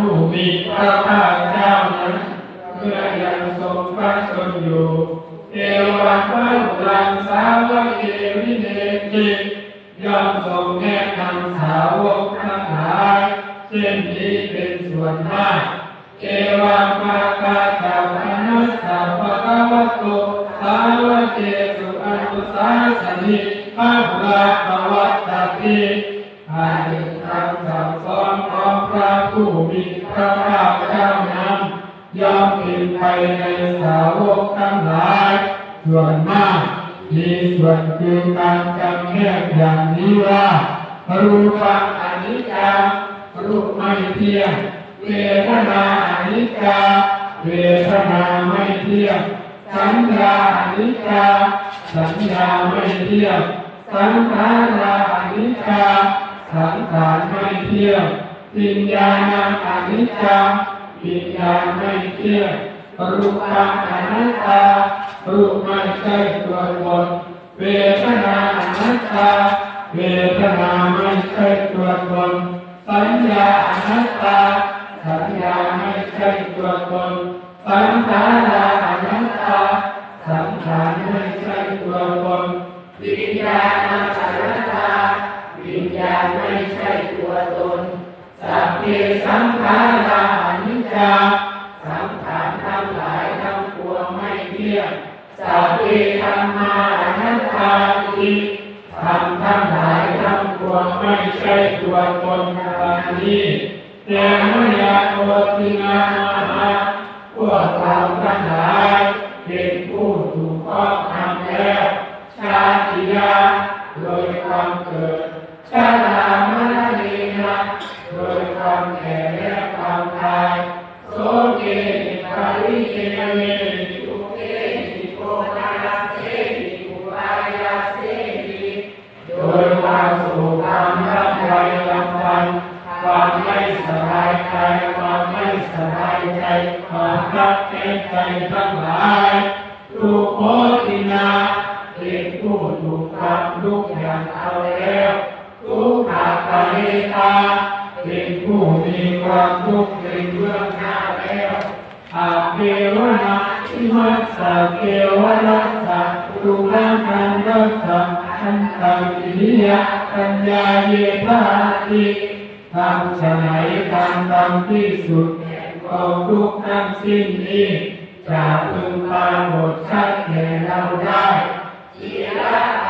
ผู้มีพระภาคเจ้านั้นเมื่อยังทรงพระชนอยู่เอวังพระลังสาวกเอวิเนติย่อมทรงแนะนำสาวกทั้งหลายเช่นนี้เป็นส่วนมากเอวังมากาตาพนัสสะภะคะวะโตสาวกเกสุอันตุสาสนิภาพลาภวัตติอานิ ผู้มีพระภาคเจ้านั้นย่อมเป็นไปในสาวกทั้งหลาย ส่วนมากมีส่วนคือการจำแนกอย่างนี้ว่ารูปังอนิจจารูปไม่เที่ยงเวทนาอนิจจาเวทนาไม่เที่ยงสัญญาอนิจจาสัญญาไม่เที่ยงสังขาราอนิจจาสังขารไม่เที่ยง วิญญาณอนิจจาวิญญาณไม่เที่ยงรูปังอนัตตารูปไม่ใช่ตัวตนเวทนาอนัตตาเวทนาไม่ใช่ตัวตนสัญญาอนัตตาสัญญาไม่ใช่ตัวตนสังขารอนัตตาสังขารไม่ใช่ตัวตนวิญญาณอนัตตาวิญญาณไม่ใช่ สังขารานิจจาสังขารทั้งหลายทั้งปวงไม่เที่ยงสัพเพธรรมานัตตาติธรรมทั้งหลายทั้งปวงไม่ใช่ตัวตนดังนี้แต่เมื่อยาโอตินามาพวกเราทั้งหลาย หลายทุกโคตินาเป็นผู้ถูกทำทุกอย่างเอาแล้วทุกขาปริตาเป็นผู้มีความทุกข์เป็นเบื้องหน้าแล้วอาเกวนาอิมัสสะเกวรัสสะตุลังกันรัสสะอันตังอิริยะปัญญาเยธาติทำฉไหนการทำที่สุดแห่งกองทุกข์ทั้งสิ้นนี้ จะพึงปรากฏชัดแก่เราได้ทีละ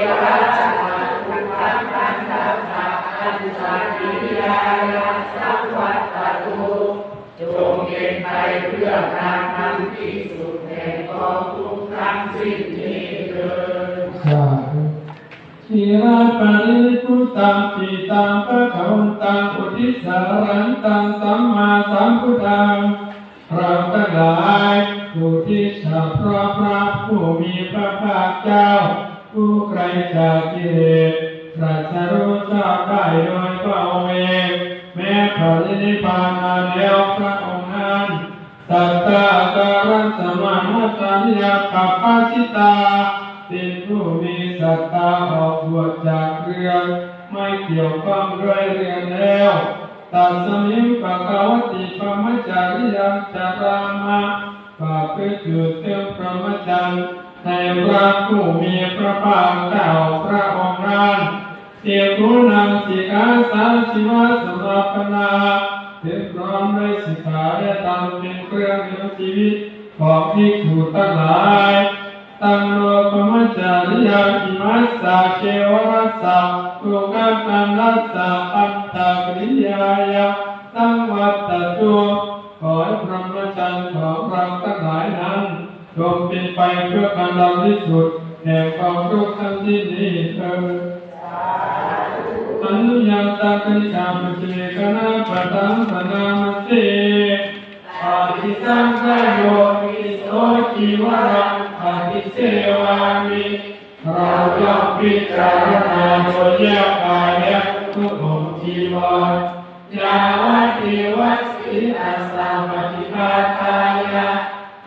าเกวรัสสะทุกขังคันทัสสะอันสัตติยายาสัพวัตตตุจงเป็นไปเพื่อการทำที่สุดแห่งกองทุกข์ทั้งสิ้นนี้เถิดสาธุชีราปริพุตังปิตังพระเขาตังอุทิสารันตังสัมมาสัมพุทธังเราทั้งหลายผู้ที่ชาพระพระผู้มีพระภาคเจ้า ผู้ไกลจากกิเลสตรัสรู้ชอบได้โดยพระองค์เองแม้พระนิพพานมาแล้วพระองค์นั้นสัตตาการัสมานาสัญญาปัปปาชิตาเป็นผู้มีศรัทธาออกบวชจากเรือนไม่เกี่ยวข้องด้วยเรือนแล้วตัดสมิงปะกาวติปมจาริยจารามะปาพฤติอยู่เต็มพระมจันทร์ ในพระผู้มีพระภาคเจ้าพระองค์นั้นเสียกุนังสิอาสาสิวะสมปนาถึงพร้อมด้วยสิกขาและธรรมเป็นเครื่องเลี้ยงชีวิตของภิกษุทั้งหลายตังโลกมัจจาริยาอิมัสสะเกวรัสสะตุกัมปันรัสสะอัตตกริยายะสังวัตตตุขอให้พรหมจรรย์ของเราทั้งหลายนั้น จงเป็นไปเพื่อการดำที่สุดแห่งความทุกข์ทั้งสิ้นนี้เถิดอนุญาตกิจามเจกนาปตังปนามเตปาติสังขโยมิโสจิวรังปาติเสวามิเราย่อมพิจารณาโดยแยกกายะทุกองจีวรยาวัติวัสสิอาสาปฏิปาทายะเพียงเพื่อบำบัดปัญหาญาสาสติอามร้อสาธิสวะปะกัปปะสิสัพพะสัมปัสสะนะปฏิภาทายะเพื่อบำบัดสัมผัสทา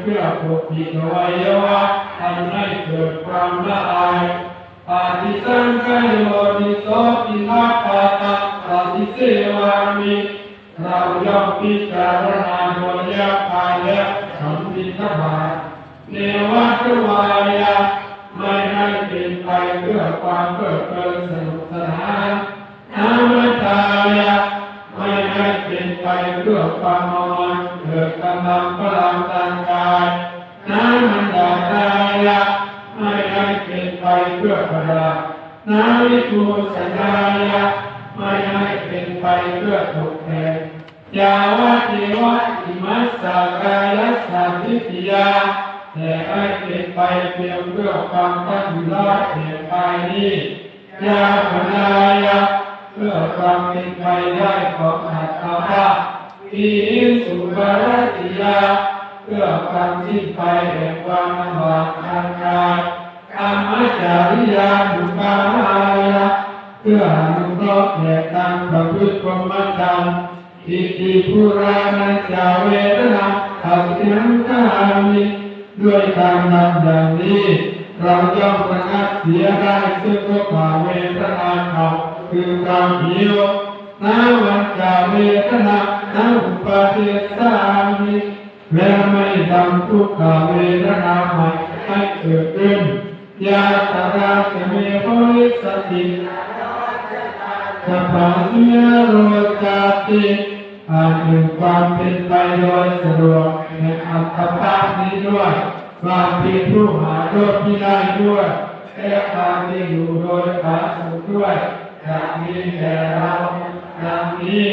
เพื่อปกปิดอวัยวะทำให้เกิดความละอายปาติสังขโยนิโสปินาปาตะปาติเสวามิเราย่อมพิจารณาโดยแยกกายะสัมปิทบาทเนวัตวายะไม่ให้เป็นไปเพื่อความเพลิดเพลินสนุกสนานนามัตายะไม่ให้เป็นไปเพื่อความมมันเกิดกำลังพลังทางกายนามันดายะไม่ให้เป็นไปเพื่อประดับนาวิทูสัญญายะไม่ให้เป็นไปเพื่อตกแต่งยาวะเทวะอิมัสสกายะสัมพิติยาแต่ให้เป็นไปเพียงเพื่อความตั้งอยู่รอดแห่งกานี้ยาพนายะเพื่อความเป็นไปได้ของอัตตาภาพอีสุบารติยา เพื่อความสิ้นไปแห่งความลำบากทางกายกรรมจริยาบุปาลายะเพื่ออนุเคราะห์แก่งการประพฤติพรหมจรรย์อิติปุราณจาเวทนาขับยังกามิด้วยการนำอย่างนี้ เราย่อมระงับเสียได้ซึ่งก็กว่าเวทนาเขาคือความหิวนาวันจาเว และไม่ทำทุกขเวทนาใหม่ให้เกิดขึ้นยาตาราจะมีบริสติจะปาเสียโรจาติอาจถึงความเป็นไปโดยสะดวกในอัตภาพนี้ด้วยความเป็นผู้หาโทษที่ได้ด้วยและความที่อยู่โดยผาสุกด้วยจากนี้แก่เราดังนี้